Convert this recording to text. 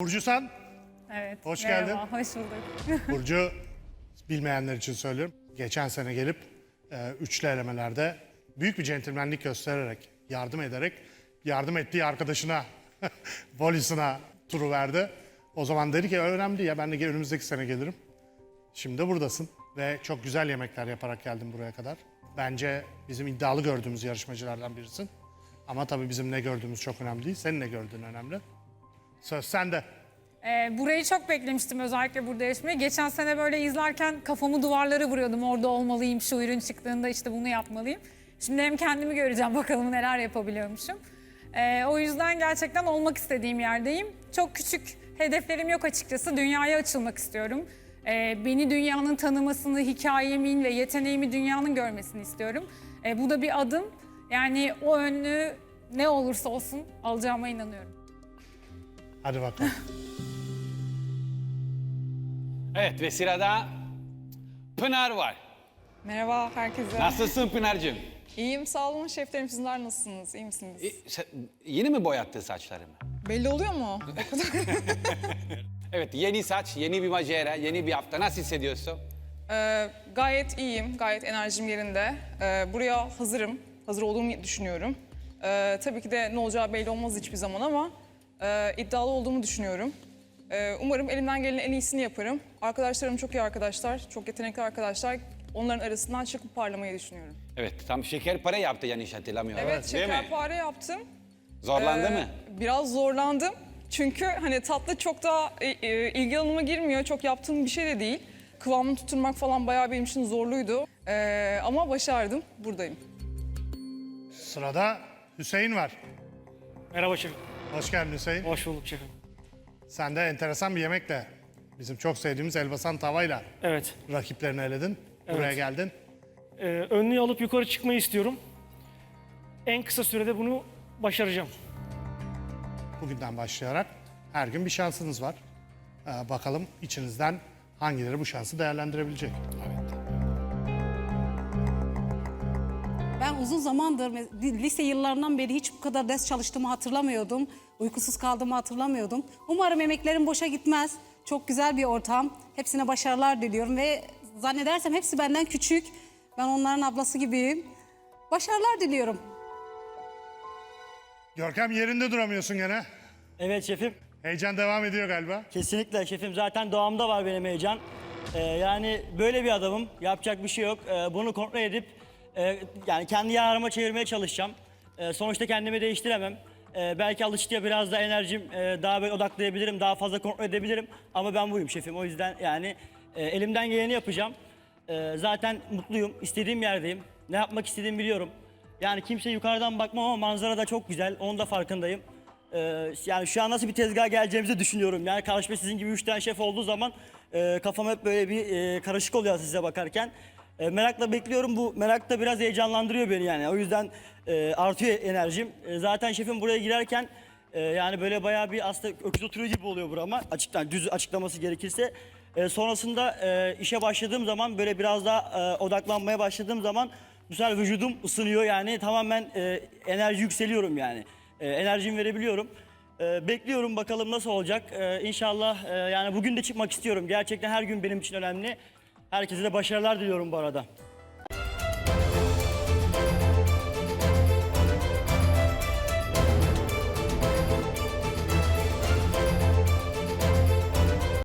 Burcu sen? Evet. Hoş merhaba, geldin. Hoş bulduk. Burcu bilmeyenler için söylüyorum. Geçen sene gelip e, üçlü elemelerde büyük bir centilmenlik göstererek, yardım ederek, yardım ettiği arkadaşına, Volis'ına turu verdi. O zaman dedi ki önemli ya ben de önümüzdeki sene gelirim. Şimdi de buradasın ve çok güzel yemekler yaparak geldin buraya kadar. Bence bizim iddialı gördüğümüz yarışmacılardan birisin. Ama tabii bizim ne gördüğümüz çok önemli değil. Senin ne gördüğün önemli. Söz sende. Ee, burayı çok beklemiştim özellikle burada yarışmayı. Geçen sene böyle izlerken kafamı duvarlara vuruyordum. Orada olmalıyım, şu ürün çıktığında işte bunu yapmalıyım. Şimdi hem kendimi göreceğim bakalım neler yapabiliyormuşum. Ee, o yüzden gerçekten olmak istediğim yerdeyim. Çok küçük hedeflerim yok açıkçası. Dünyaya açılmak istiyorum. Ee, beni dünyanın tanımasını, hikayemin ve yeteneğimi dünyanın görmesini istiyorum. Ee, bu da bir adım. Yani o önlüğü ne olursa olsun alacağıma inanıyorum. Hadi bakalım. Evet ve sırada Pınar var. Merhaba herkese. Nasılsın Pınar'cığım? İyiyim sağ olun şeflerim sizler nasılsınız? İyi misiniz? E, sen- yeni mi boyattın saçlarımı? Belli oluyor mu? O kadar. Evet yeni saç, yeni bir macera, yeni bir hafta. Nasıl hissediyorsun? Ee, gayet iyiyim, gayet enerjim yerinde. Ee, buraya hazırım, hazır olduğumu düşünüyorum. Ee, tabii ki de ne olacağı belli olmaz hiçbir zaman ama e, iddialı olduğumu düşünüyorum. Ee, umarım elimden gelenin en iyisini yaparım. Arkadaşlarım çok iyi arkadaşlar, çok yetenekli arkadaşlar. Onların arasından çıkıp parlamayı düşünüyorum. Evet tam şekerpare yaptı yanlış hatırlamıyorum. Evet, Değil mi? şekerpare yaptım. Zorlandı Ee, mı? Biraz zorlandım. Çünkü hani tatlı çok da e, e, ilgi alanıma girmiyor. Çok yaptığım bir şey de değil. Kıvamını tutturmak falan bayağı benim için zorluydu. Ee, ama başardım. Buradayım. Sırada Hüseyin var. Merhaba şefim. Hoş geldin Hüseyin. Hoş bulduk şefim. Sen de enteresan bir yemekle, bizim çok sevdiğimiz elbasan tavayla Evet. rakiplerini eledin. Buraya Evet. geldin. Ee, önlüğü alıp yukarı çıkmayı istiyorum. En kısa sürede bunu başaracağım. Bugünden başlayarak her gün bir şansınız var. Ee, bakalım içinizden hangileri bu şansı değerlendirebilecek. Ben uzun zamandır lise yıllarından beri hiç bu kadar ders çalıştığımı hatırlamıyordum. Uykusuz kaldığımı hatırlamıyordum. Umarım emeklerim boşa gitmez. Çok güzel bir ortam. Hepsine başarılar diliyorum ve zannedersem hepsi benden küçük. Ben onların ablası gibiyim. Başarılar diliyorum. Görkem yerinde duramıyorsun gene. Evet şefim. Heyecan devam ediyor galiba. Kesinlikle şefim. Zaten doğamda var benim heyecan. Ee, yani böyle bir adamım. Yapacak bir şey yok. Ee, bunu kontrol edip e, yani kendi yararıma çevirmeye çalışacağım. Ee, sonuçta kendimi değiştiremem. Ee, belki alıştıkça biraz da enerjim e, daha böyle odaklayabilirim, daha fazla kontrol edebilirim. Ama ben buyum şefim. O yüzden yani e, elimden geleni yapacağım. Ee, zaten mutluyum. istediğim yerdeyim. Ne yapmak istediğimi biliyorum. Yani kimse yukarıdan bakmam ama manzara da çok güzel. Onun da farkındayım. Ee, yani şu an nasıl bir tezgah geleceğimizi düşünüyorum. Yani karşıma sizin gibi üç tane şef olduğu zaman e, kafam hep böyle bir e, karışık oluyor size bakarken. E, merakla bekliyorum. Bu merak da biraz heyecanlandırıyor beni yani. O yüzden e, artıyor enerjim. E, zaten şefim buraya girerken e, yani böyle bayağı bir aslında öküz oturuyor gibi oluyor burama. Açıktan düz açıklaması gerekirse. E, sonrasında e, işe başladığım zaman böyle biraz daha e, odaklanmaya başladığım zaman bu sefer vücudum ısınıyor yani tamamen e, enerji yükseliyorum yani. E, enerjimi verebiliyorum. E, bekliyorum bakalım nasıl olacak. E, inşallah e, yani bugün de çıkmak istiyorum. Gerçekten her gün benim için önemli. Herkese de başarılar diliyorum bu arada.